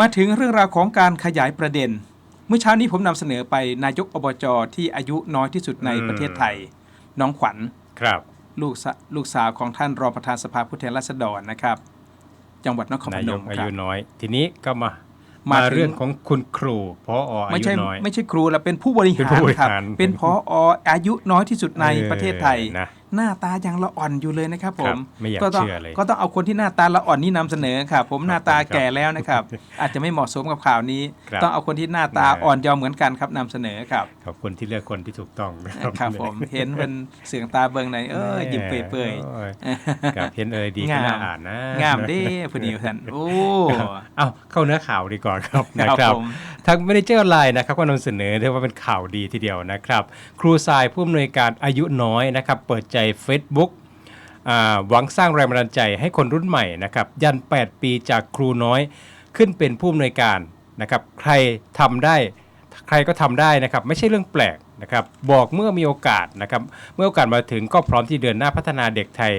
มาถึงเรื่องราวของการขยายประเด็น เมื่อเช้านี้ผมนำเสนอไปนายกอบจที่อายุน้อยที่สุดในอืมประเทศไทย น้องขวัญครับลูกสะลูกสาวของท่านรองประธานสภาผู้แทนราษฎรนะครับ จังหวัดนครพนานยมกอาครัยุบน้อย ทีนี้ก็มามามาถึงเรื่องของคุณครูพออาไม่ยุใช่น้อยไม่ใช่ครูแล้วเป็นผู้บริเป็นหาผู้รบริครับหารเป็นพออายุน้อยที่สุดในเออประเทศไทยนะ หน้าตายังละอ่อนอยู่เลยนะครับผครัมบไม่อยากก็ต้องเชื่อเลยก็ต้องเอาคนที่หน้าตาละอ่อนนี่นำเสนอครับผมหน้าตาครับแก่แล้วนะครับ อาจจะไม่เหมาะสมกับข่าวนี้ ครับ ต้องเอาคนที่หน้าตานะอ่อนเยาว์เหมือนกันครับนำเสนอครับขอบคุณที่เลือกคนที่ถูกต้องนะครับผมเห็นเป็นเสียงตาเบิงไหนเออยิ้มเปื่อยโอ้ๆครับเห็นเอ่ยดีก็งามน่าอ่านนะงามเด้พอดีท่านโอ้เอาเข้าเนื้อข่าวดีก่อนครับนะคครัรับบผม ทาง Manager Line นะครับก็นำเสนอเรียกว่าเป็นข่าวดีทีเดียวนะครับ ครูทรายผู้อำนวยการอายุน้อยนะครับ เปิดใจ Facebook อ่าหวังสร้างแรงบันดาลใจให้คนรุ่นใหม่นะครับยัน 8 ปีจากครูน้อยขึ้นเป็นผู้อำนวยการนะครับใครทำได้ใครก็ทำได้นะครับไม่ใช่เรื่องแปลกนะครับบอกเมื่อมีโอกาสนะครับเมื่อโอกาสมาถึงก็พร้อมที่เดินหน้าพัฒนาเด็กไทย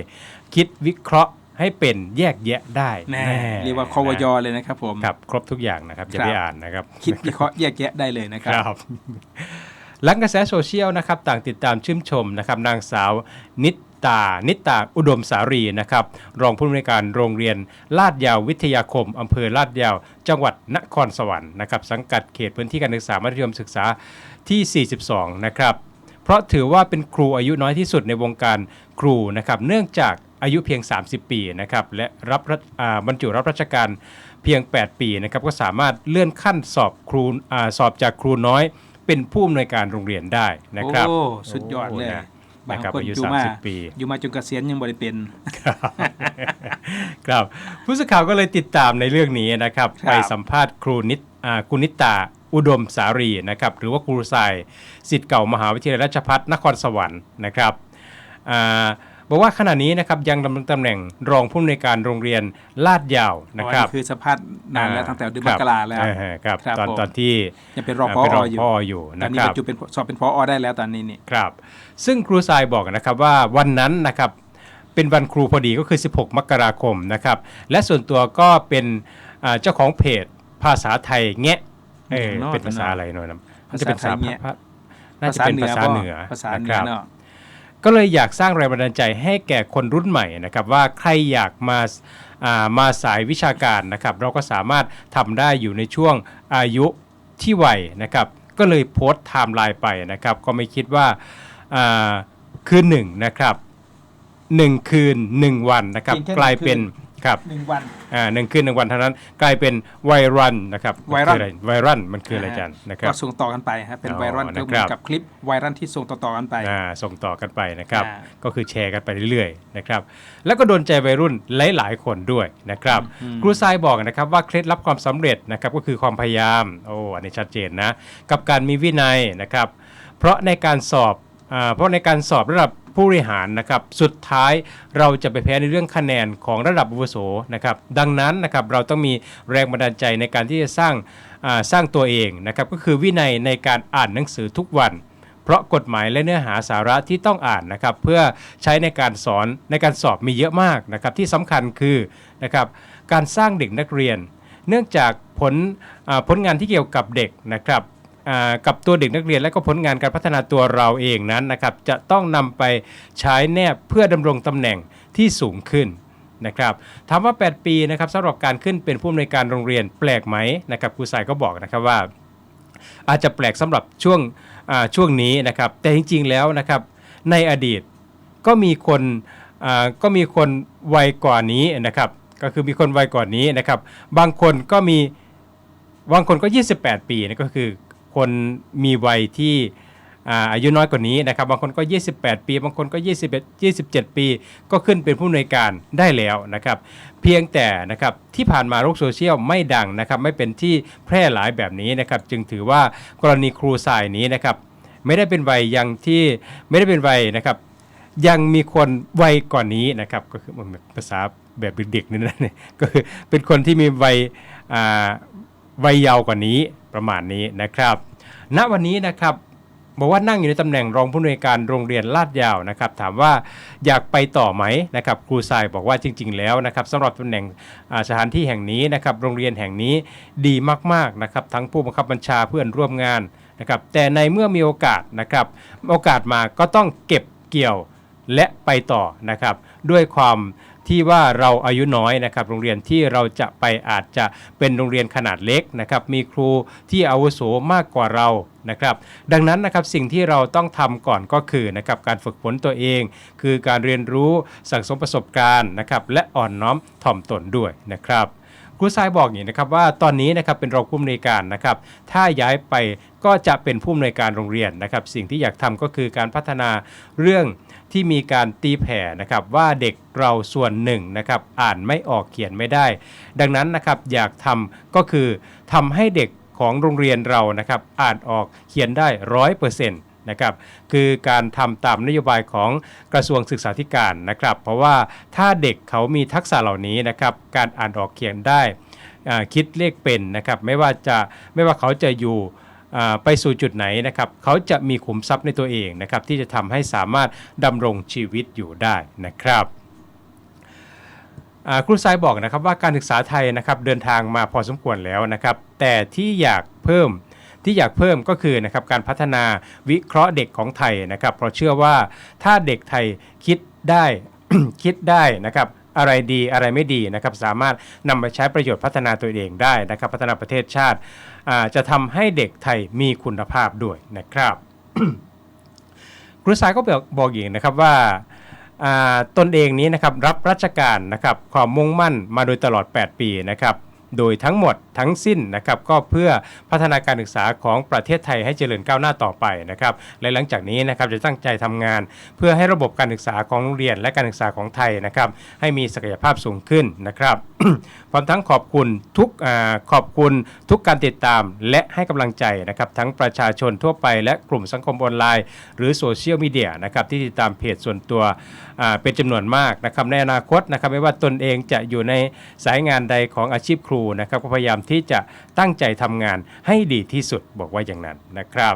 คิดวิเคราะห์ให้เป็นแยกแยะได้แน่แน่เรียกว่าควยเลยนะครับผมครับครบทุกอย่างนะครับจะครับได้อ่านนะครับ คิดวิเคราะห์แยกแยะได้เลยนะครับครับ หลังกระแสโซเชียลนะครับต่างติดตามชื่นชมนะครับนางสาวนิตา นิตา อุดมสารีนะครับ รองผู้อำนวยการโรงเรียนลาดยาววิทยาคม อำเภอลาดยาว จังหวัดนครสวรรค์นะครับ สังกัดเขตพื้นที่การศึกษามัธยมศึกษาที่ 42 นะครับ เพราะถือว่าเป็นครูอายุน้อยที่สุดในวงการครูนะครับ เนื่องจากอายุเพียง 30 ปีนะครับ และรับบรรจุรับราชการเพียง 8 ปีนะครับ ก็สามารถเลื่อนขั้นสอบครูอสอบจากครูน้อย เป็นผู้อำนวยการโรงเรียนได้นะครับโอ้สุดยอดเลยโนะบางนะครับคนอายุอยู่มา30ปี อยู่มาจนเกษียณยังบริเป็นครับผู้สื่อข่าวก็เลยติดตามในเรื่องนี้นะครับครับไปสัมภาษณ์ครูนิตอ่าคุณนิตาอุดมสารีนะครับหรือว่าครูทรายสิทธิ์เก่ามหาวิทยาลัยราชภัฏนครสวรรค์นะครับอ่า บอกว่าขณะนี้นะครับยังดำรงตำแหน่งรองผู้อำนวยการโรงเรียนลาดยาวนะครับอ๋อคือสภาพนานแล้วตั้งแต่เดือนมกราแล้วเออครับครับตอนผมตอนที่ยังเป็นรองพเป็นรอองอยู่พ่ออยู่ตอนนะนี้ครับบรรจุเป็นสอบเป็นพอได้แล้วตอนนี้นี่ครับ ซึ่งครูทรายบอกนะครับว่าวันนั้นนะครับเป็นวันครูพอดีก็คือ 16 มกราคมนะครับและส่วนตัวก็เป็นอ่าเจ้าของเพจภาษาไทยแงะเออเนอะเป็นภาษาอะไรหน่อยนะมันจะเป็นภาษาไทยแงะภาน่าจะเป็นภาษาเหนือภาษาเหนืนะคอรับเนาะ ก็เลยอยากสร้างแรงบันดาลใจให้แก่คนรุ่นใหม่นะครับว่าใครอยากมาอ่ามาสายวิชาการนะครับ เราก็สามารถทำได้อยู่ในช่วงอายุที่วัยนะครับ ก็เลยโพสต์ไทม์ไลน์ไปนะครับ ก็ไม่คิดว่าอ่าคืนหนึ่งนะครับหนึ่งคืนหนึ่งวันนะครับเพียงแค่กลายเป็นหนึ่ง คืครับหนึ่งวัน อ่าหนึ่งคืนหนึ่งวันเท่านั้นกลายเป็นไวรัลนะครับไวรัล มันคืออะไวรัลมันคืออะไรอาจันนะครัก็บส่งต่อกันไปครับเป็นอ๋อไวรัลนะก็เหคมืรัอบนกับคลิปไวรัลที่ส่งต่อๆกันไป อ่าส่งต่อกันไปนะครับ อ่าก็คือแชร์กันไปเรื่อยๆนะครับ แล้วก็โดนใจวัยรุ่นหลายๆคนด้วยนะครับ ครูทรายบอกนะครับว่าเคล็ดลับความสำเร็จนะครับก็คือความพยายามโอ้อันนี้ชัดเจนนะ กับการมีวินัยนะครับ เพราะในการสอบอ่าเพราะในการสอบระดับ ผู้บริหารนะครับสุดท้ายเราจะไปแพ้ในเรื่องคะแนนของระดับอาวุโสนะครับดังนั้นนะครับเราต้องมีแรงบันดาลใจในการที่จะสร้างสร้างตัวเองนะครับก็คือวินัยในการอ่านหนังสือทุกวันเพราะกฎหมายและเนื้อหาสาระที่ต้องอ่านนะครับเพื่อใช้ในการสอนในการสอบมีเยอะมากนะครับที่สำคัญคือนะครับการสร้างเด็กนักเรียน เนื่องจากผลผลงานที่เกี่ยวกับเด็กนะครับ กับตัวเด็กนักเรียนและก็ผลงานการพัฒนาตัวเราเองนั้นนะครับจะต้องนำไปใช้แนบเพื่อดำรงตำแหน่งที่สูงขึ้นนะครับถามว่า 8 ปีนะครับสำหรับการขึ้นเป็นผู้อำนวยการโรงเรียนแปลกไหมนะครับครูสายก็บอกนะครับว่า อาจจะแปลกสำหรับช่วงช่วงนี้นะครับ แต่จริงๆแล้วนะครับในอดีตก็มีคนก็มีคนวัยกว่านี้นะครับ ก็คือมีคนวัยกว่านี้นะครับ บางคนก็มีบางคนก็ 28 ปีนะก็คือ คนมีวัยที่อาอายุน้อยกว่านี้นะครับบางคนก็ 28 ปี บางคนก็ 21 27 ปี ก็ขึ้นเป็นผู้อำนวยการได้แล้วนะครับเพียงแต่นะครับที่ผ่านมาโลกโซเชียลไม่ดังนะครับไม่เป็นที่แพร่หลายแบบนี้นะครับจึงถือว่ากรณีครูสายนี้นะครับไม่ได้เป็นวัยยังที่ไม่ได้เป็นวัยนะครับยังมีคนวัยก่อนนี้นะครับก็คือภาษาแบบเด็กๆนี่นะเนี่ยก็คือเป็นคนที่มีวัยอ่า วัยเยาว์กว่านี้ประมาณนี้นะครับ ณวันนี้นะครับบอกว่านั่งอยู่ในตำแหน่งรองผู้อำนวยการโรงเรียนลาดยาวนะครับ ถามว่าอยากไปต่อไหมนะครับครูทรายบอกว่าจริง ๆ แล้วนะครับสำหรับตำแหน่งสถานที่แห่งนี้นะครับโรงเรียนแห่งนี้ดีมากๆนะครับทั้งผู้บังคับบัญชาเพื่อนร่วมงานนะครับแต่ในเมื่อมีโอกาสนะครับโอกาสมาก็ต้องเก็บเกี่ยวและไปต่อนะครับด้วยความ ที่ว่าเราอายุน้อยนะครับโรงเรียนที่เราจะไปอาจจะเป็นโรงเรียนขนาดเล็กนะครับมีครูที่อาวุโสมากกว่าเรานะครับดังนั้นนะครับสิ่งที่เราต้องทำก่อนก็คือนะครับการฝึกฝนตัวเอง คือการเรียนรู้สั่งสมประสบการณ์นะครับและอ่อนน้อมถ่อมตนด้วยนะครับ ครูทรายบอกอย่างนี้นะครับว่าตอนนี้นะครับเป็นรองผู้อำนวยการนะครับถ้าย้ายไปก็จะเป็นผู้อำนวยการโรงเรียนนะครับ สิ่งที่อยากทำก็คือการพัฒนาเรื่องที่มีการตีแผ่นะครับว่าเด็กเราส่วนหนึ่งนะครับอ่านไม่ออกเขียนไม่ได้ ดังนั้นนะครับอยากทำก็คือทำให้เด็กของโรงเรียนเรานะครับอ่านออกเขียนได้ร้อยเปอร์เซ็นต์ นะครับคือการทำตามนโยบายของกระทรวงศึกษาธิการนะครับ เพราะว่าถ้าเด็กเขามีทักษะเหล่านี้นะครับการอ่านออกเขียนได้คิดเลขเป็นนะครับไม่ว่าจะไม่ว่าเขาจะอยู่ไปสู่จุดไหนนะครับเขาจะมีขุมทรัพย์ในตัวเองนะครับที่จะทำให้สามารถดำรงชีวิตอยู่ได้นะครับครูทรายบอกนะครับว่าการศึกษาไทยนะครับเดินทางมาพอสมควรแล้วนะครับแต่ที่อยากเพิ่ม ที่อยากเพิ่มก็คือนะครับการพัฒนาวิเคราะห์เด็กของไทยนะครับ เพราะเชื่อว่าถ้าเด็กไทยคิดได้ คิดได้นะครับอะไรดีอะไรไม่ดีนะครับสามารถนำไปใช้ประโยชน์พัฒนาตัวเองได้นะครับ พัฒนาประเทศชาติาจะทำให้เด็กไทยมีคุณภาพด้วยนะครับครูสายก็บอกบอกอีกนะครับว่าอ่าตนเองนี้นะครับรับราชการนะครับความมุ่งมั่นมาโดยตลอด 8 ปีนะครับโดยทั้งหมด ทั้งสิ้นนะครับก็เพื่อพัฒนาการศึกษาของประเทศไทยให้เจริญก้าวหน้าต่อไปนะครับและหลังจากนี้นะครับจะตั้งใจทำงาน เพื่อให้ระบบการศึกษาของโรงเรียนและการศึกษาของไทยนะครับให้มีศักยภาพสูงขึ้นนะครับพร้อมทั้งขอบคุณทุกอขอบคุณทุกการติดตามและให้กำลังใจนะครับทั้งประชาชนทั่วไปและกลุ่มสังคมออนไลน์ หรือโซเชียลมีเดียนะครับที่ติดตามเพจส่วนตัวเป็นจำนวนมากนะครับในอนาคตนะครับไม่ว่าตนเองจะอยู่ในสายงานใดของอาชีพครูนะครับก็พยายามที่จะตั้งใจทำงานให้ดีที่สุดบอกว่าอย่างนั้นนะครับ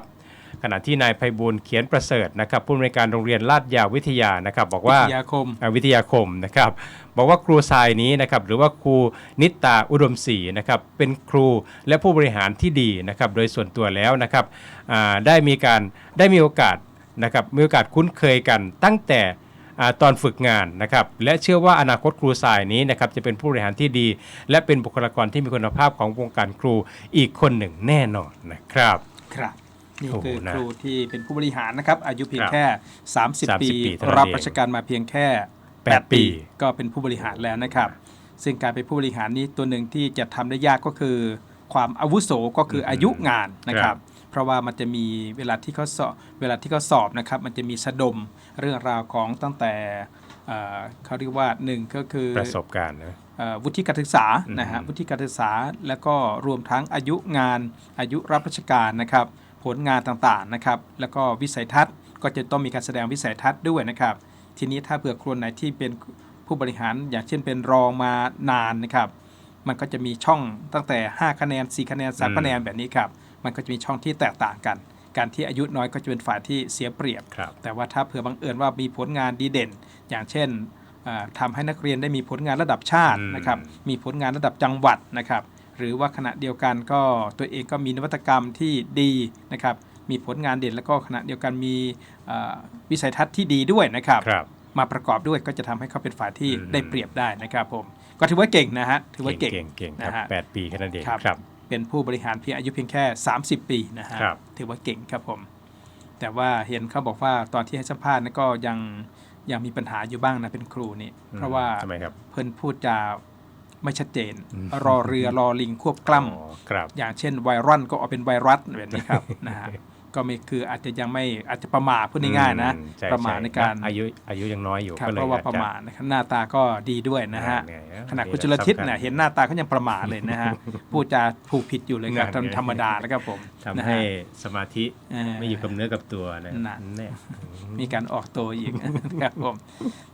ขณะที่นายไพบูลย์เขียนประเสริฐนะครับผู้อำนวยการโรงเรียนลาดยาววิทยานะครับ บอกว่าวิทยาคมอ่าวิทยาคมนะครับบอกว่าครูทรายนี้นะครับหรือว่าครูนิตตาอุดมศรีนะครับเป็นครูและผู้บริหารที่ดีนะครับโดยส่วนตัวแล้วนะครับอ่าได้มีการได้มีโอกาสนะครับมีโอกาสคุ้นเคยกันตั้งแต่อ่า ตอนฝึกงานนะครับและเชื่อว่าอนาคตครูทรายนี้นะครับจะเป็นผู้บริหารที่ดี และเป็นบุคลากรที่มีคุณภาพของวงการครูอีกคนหนึ่งแน่นอนนะครับครับนี่โอ้โหคือนะครูที่เป็นผู้บริหารนะครับ อายุเพียงครับแค่ 30 30ปีปีเท่านั้นรับเองราชการมาเพียงแค่แปด8ปีปี ก็เป็นผู้บริหารแล้วนะครับ ซึ่งการเป็นผู้บริหารนี้ตัวหนึ่งที่จะทำได้ยากก็คือ ความอาวุโสก็คืออายุงานนะครับ เพราะว่ามันจะมีเวลาที่เขาสอบเวลาที่เขาสอบนะครับ มันจะมีสะดมเรื่องราวของตั้งแต่เอ่อเขาเรียกว่าหนึ่งก็คือประสบการณ์นะเอ่อวุฒิการศึกษาอืมนะฮะวุฒิการศึกษา แล้วก็รวมทั้งอายุงานอายุรับราชการนะครับ ผลงานต่างๆนะครับ แล้วก็วิสัยทัศน์ก็จะต้องมีการแสดงวิสัยทัศน์ด้วยนะครับ ทีนี้ถ้าเผื่อคนไหนที่เป็นผู้บริหารอย่างเช่นเป็นรองมานานนะครับ มันก็จะมีช่องตั้งแต่ 5 คะแนน 4 คะแนนอืม3คะแนนแบบนี้ครับ มันก็จะมีช่องที่แตกต่างกัน การที่อายุน้อยก็จะเป็นฝ่ายที่เสียเปรียบครับแต่ว่าถ้าเผื่อบังเอิญว่ามีผลงานดีเด่น อย่างเช่นอ่าทำาให้นักเรียนได้มีผลงานระดับชาติอืมนะครับ มีผลงานระดับจังหวัดนะครับ หรือว่าขณะเดียวกันก็ตัวเองก็มีนวัตกรรมที่ดีนะครับ มีผลงานเด่นแล้วก็ขณะเดียวกันมีอ่าวิสัยทัศน์ที่ดีด้วยนะครับครับมาประกอบด้วยก็จะทำให้เขาเป็นฝ่ายที่อืมได้เปรียบได้นะครับผม ก็ถือว่าเก่งนะฮะ ถือว่าเก่งเก่งเก่งครับนะฮะแปดปีแค่นั้นเองครับครับ เป็นผู้บริหารเพียงอายุเพียงแค่ 30 ปีนะฮะครับถือว่าเก่งครับผม แต่ว่าเห็นเขาบอกว่าตอนที่ให้สัมภาษณ์นั้นก็ยังยังมีปัญหาอยู่บ้างนะเป็นครูนี่เพราะว่าทำไมครับเพิ่นพูดจาไม่ชัดเจนอืมรอเรือรอลิงควบกล้อ๋อครับำอย่างเช่นไวรัลก็เอาเป็นไวรัสแบบนี้ครับนะฮะ ก็ไม่คืออาจจะยังไม่อาจจะประมาทพูดง่ายๆนะ อืใช่ประมาทช่ในการ อายุอายุยังน้อยอยู่ครับก็เลยเพราะว่าอจจ ประมาทนะครับหน้าตาก็ดีด้วยนะฮะเหอยขณะคุณจุลทิศเนี่ยเห็นหน้าตาเขายังประมาทเลยนะฮะ พูดจาผูกผิดอยู่เลยครับนั่นไง ธรรมดาแล้วครับผมทำนะให้ฮะสมาธิเอ่อไม่อยู่กับเนื้อกับตัวนะนั่น เนี่ยมีการออกตัวอีกครับผม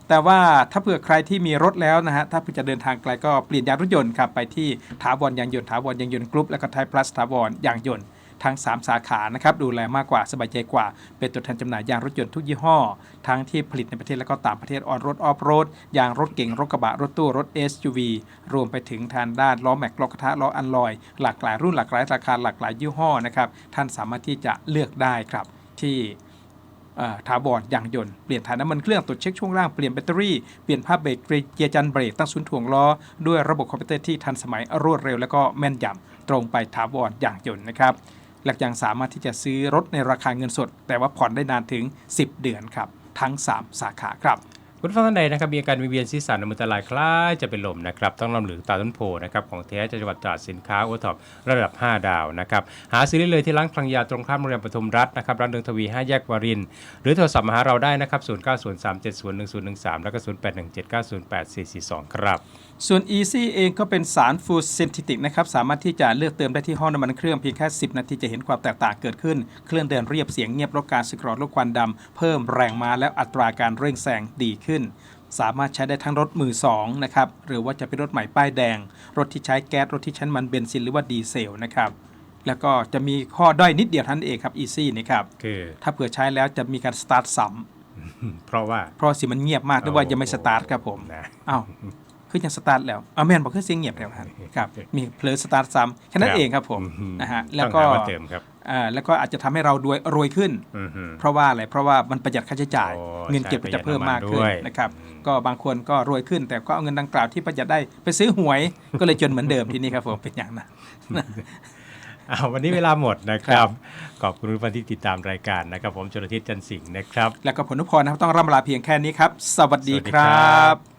แต่ว่าถ้าเผื่อใครที่มีรถแล้วนะฮะ ถ้าเพื่อจะเดินทางไกลก็เปลี่ยนยางรถยนต์ครับ ไปที่ถาวรยางยนต์ถาวรยางยนต์กรุ๊ปแล้วก็ไทยพลัสถาวรยางยนต์ ทั้ง 3 สาขานะครับดูแลมากกว่าสบายใจกว่า เป็นตัวแทนจำหน่ายยางรถยนต์ทุกยี่ห้อ ทั้งที่ผลิตในประเทศและก็ต่างประเทศออนรถออฟโรดยางรถเก่งรถกระบะรถตู้รถ SUV รวมไปถึงทางด้านล้อแม็กล้อกระทะล้ออันลอย หลากหลายรุ่นหลากหลายราคาหลากหลายยี่ห้อนะครับท่านสามารถที่จะเลือกได้ครับที่ถาวรยางยนต์ เปลี่ยนถ่ายน้ำมันเครื่องตรวจเช็คช่วงล่าง เปลี่ยนแบตเตอรี่ เปลี่ยนผ้าเบรกเกียร์จันเบรกตั้งศูนย์ถ่วงล้อ ด้วยระบบคอมพิวเตอร์ที่ทันสมัยรวดเร็ว และก็แม่นยำตรงไปถาวรยางยนต์นะครับ และยังสามารถที่จะซื้อรถในราคาเงินสด แต่ว่าผ่อนได้นานถึง 10 เดือนครับทั้ง 3 สาขาครับคุณฟังท่านใดนะครับมีอาการวิเวียนศีรษะนมือตะลายคล้ายจะเป็นลมนะครับต้องลำหลือตาต้นโพนะครับของแท้จากจังหวัดตราดสินค้าโอท็อประดับ 5 ดาวนะครับหาซื้อได้เลยที่ร้านคลังยาตรงข้ามโรงเรียนปทุมรัฐนะครับร้านเดิงทวี 5 แยกวาริน หรือโทรศัพท์มาหาเราได้นะครับ 0903701013 แล้วก็ 0817908442 ครับ ส่วน Easy เองก็เป็นสารฟูดเซนติติกนะครับสามารถที่จะเลือกเติมได้ที่ห้องน้ำมันเครื่องเพียงแค่ 10 นาทีจะเห็นความแตกต่างเกิดขึ้น เครื่องเดินเรียบเสียงเงียบลดการสึกหรอลดควันดำ เพิ่มแรงม้าและอัตราการเร่งแซงดีขึ้น สามารถใช้ได้ทั้งรถมือ2นะครับหรือว่าจะเป็นรถใหม่ป้ายแดง รถที่ใช้แก๊สรถที่ใช้น้ำมันเบนซินหรือว่าดีเซลนะครับแล้วก็จะมีข้อด้อยนิดเดียวเท่านั้นเองครับ Easy นี่ครับคือถ้าเผื่อใช้แล้วจะมีการสตาร์ทซ้เพราะว่าำเพราะเสียงมันเงียบมากด้วยว่ายังไม่สตาร์ทครับผมนะอ้าว คือยังสตาร์ทแล้วอ้าวแม่นบอกคือเสียงเงียบแล้วครับครับมีเพลอสตาร์ทซ้ำแค่นั้นเองครับผมอืมนะฮะต้แล้วองก็หามาเติมครับอ่าแล้วก็อาจจะทำให้เรารวยรวยขึ้นอือฮึเพราะว่าอะไรเพราะว่ามันประหยัดค่าใช้จ่ายโอ้เงินเก็บก็จะเพิ่มมากขึ้นใช่ประหยัดน้ำมันด้วยนะครับอืมก็บางคนก็รวยขึ้น แต่ก็เอาเงินดังกล่าวที่ประหยัดได้ไปซื้อหวย ก็เลยจนเหมือนเดิมที่นี่ครับผมเป็นอย่างนั้นเอาวันนี้เวลาหมดนะครับ ขอบคุณทุกท่านที่ติดตามรายการนะครับ ผมชลทิศจันทร์สิงห์นะครับ แล้วก็ผลนุพรนะครับต้องร่ำลาเพียงแค่นี้ครับ สวัสดีสวัสดีคครัรับบ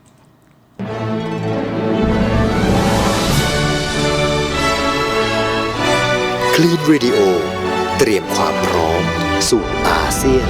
คลีนวิดีโอ เตรียมความพร้อมสู่อาเซียน